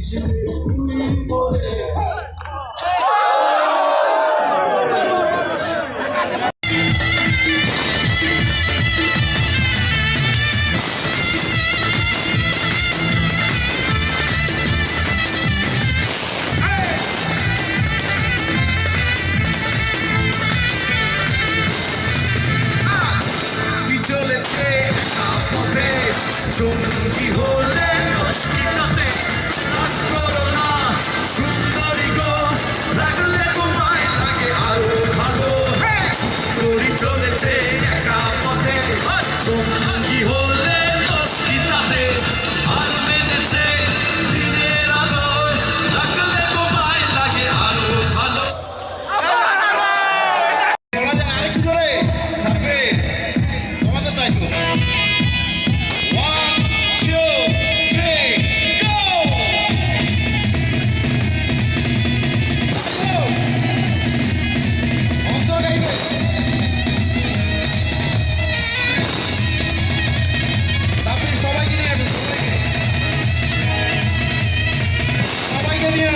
Egypt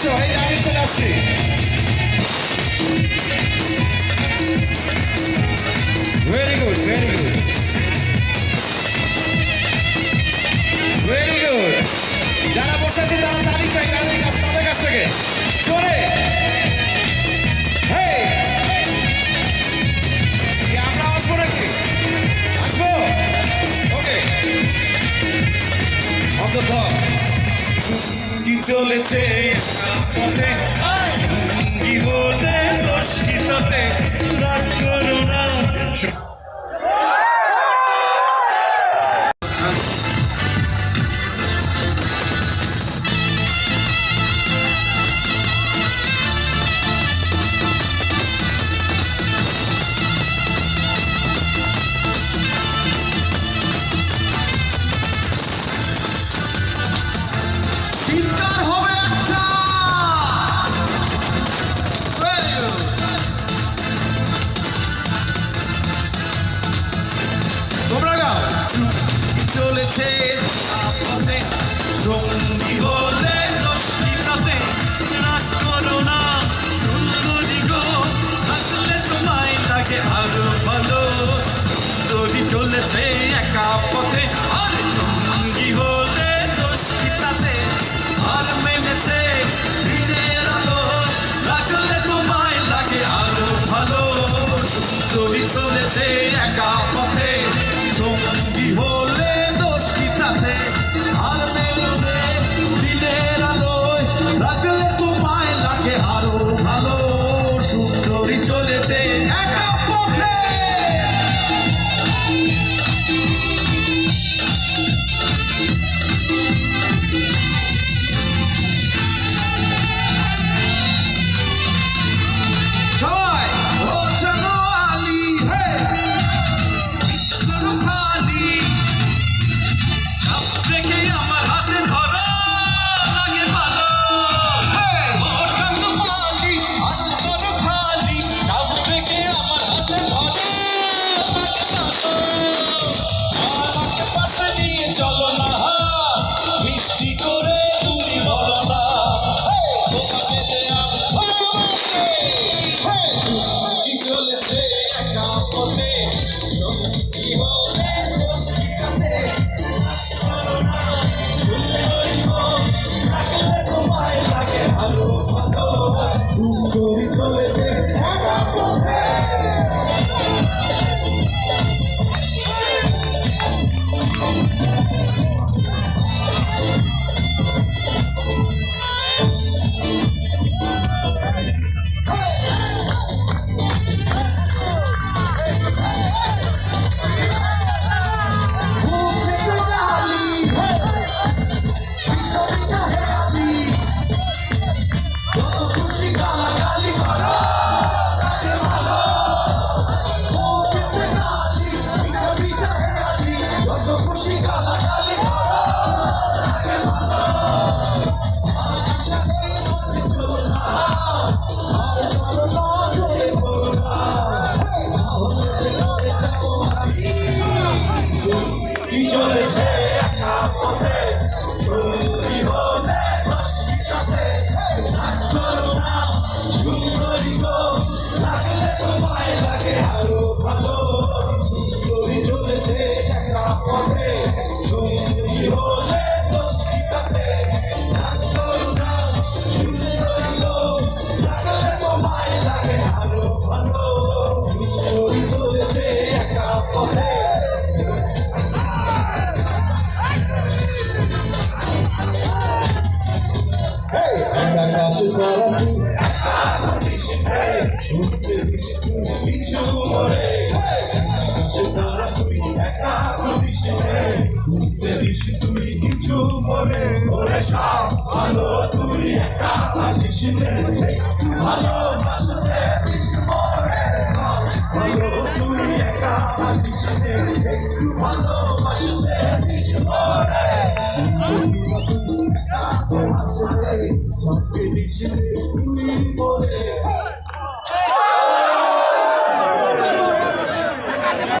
এসো এই আমি চলে আসছি Ontem আরও ভালো তৈরি চলেছে একা পথে, আর সঙ্গী হলে দোষিতাতে আর মেনেছে দিনের আলো লাগলে তোমায় লাগে আরও ভালো। তৈরি চলেছে একা solitaire. And I'm prepared. ঘুরতে দিস তুই কিছু মনে সে তারা তুই একা ঘুরতে দিস তুই কিছু মনে ওরে সব ভালো তুই একা আসিস ভালোবাসতে ভালো তুই একা আসিস রে একটু ভালো